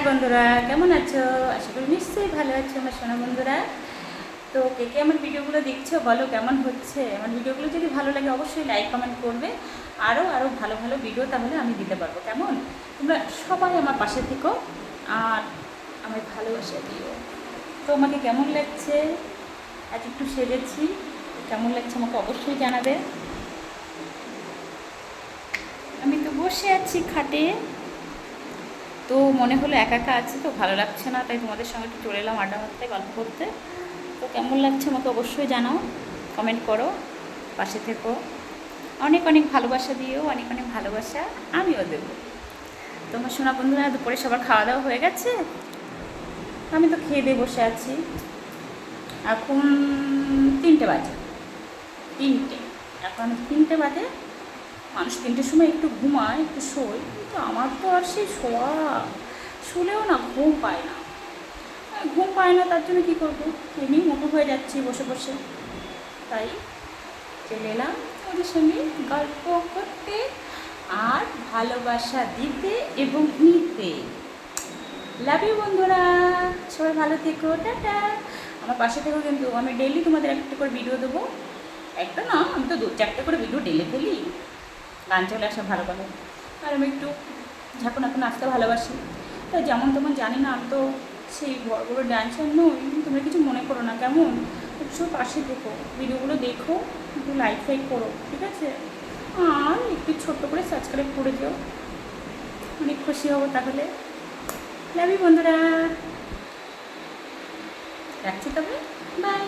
High বন্ধুরা, কেমন আছো? আশা করি নিশ্চয়ই ভালো আছো আমার সোনা বন্ধুরা। তো কে কে আমার ভিডিওগুলো দেখছ বলো কেমন হচ্ছে? আমার ভিডিওগুলো যদি ভালো লাগে অবশ্যই লাইক কমেন্ট করবে। আরও আরও ভালো ভালো ভিডিও তাহলে আমি দিতে পারব, কেমন? তোমরা সবাই আমার পাশে থেকো আর আমার ভালোবাসা দিও। তো আমাকে কেমন লাগছে? আজ একটু সেরেছি কেমন লাগছে আমাকে অবশ্যই জানাবে। আমি তো বসে আছি খাটে। তো মনে হলো একা একা আছি তো ভালো লাগছে না, তাই তোমাদের সঙ্গে একটু চলে এলাম আড্ডা মারতে, গল্প করতে। তো কেমন লাগছে আমাকে অবশ্যই জানাও কমেন্ট করো, পাশে থেকো। অনেক অনেক ভালোবাসা দিও, অনেক অনেক ভালোবাসা আমিও দেবো। তোমার সোনা বন্ধুরা, দুপুরে সবার খাওয়া দাওয়া হয়ে গেছে? আমি তো খেয়ে দিয়ে বসে আছি। এখন তিনটে বাজে। তিনটে। এখন তিনটে বাজে। মানুষ তিনটের সময় একটু ঘুমায়, একটু শোয়, কিন্তু আমার তো আর সেই শোয়া, শুলেও না, ঘুম পায় না। ঘুম পায় না, তার জন্য কী করব? এমনি মোটো হয়ে যাচ্ছি বসে বসে। তাই চলে এলাম ওদের সঙ্গে গল্প করতে আর ভালোবাসা দিতে এবং নিতে। লাভ ইউ বন্ধুরা, সবাই ভালো থেকো, টাটা। আমার পাশে থেকো কিন্তু, আমি ডেলি তোমাদের একটা করে ভিডিও দেবো। একটা না, আমি তো দু চারটে করে ভিডিও ডেলে ফেলি গান চলে আসা ভালো ভালো আর আমি একটু ঝাঁকুন এখন আসতে ভালোবাসি তাই যেমন তেমন জানি না, আমি তো সেই বড় বড় ডান্সার নই। তোমরা কিছু মনে করো না, কেমন? সব পাশে দেখো ভিডিওগুলো দেখো, একটু লাইক ফাইক করো, ঠিক আছে? আর একটু ছোট্ট করে সাবস্ক্রাইব করে দিও। অনেক খুশি হব তাহলে। লাভি বন্ধুরা। রাখছি তবে? বাই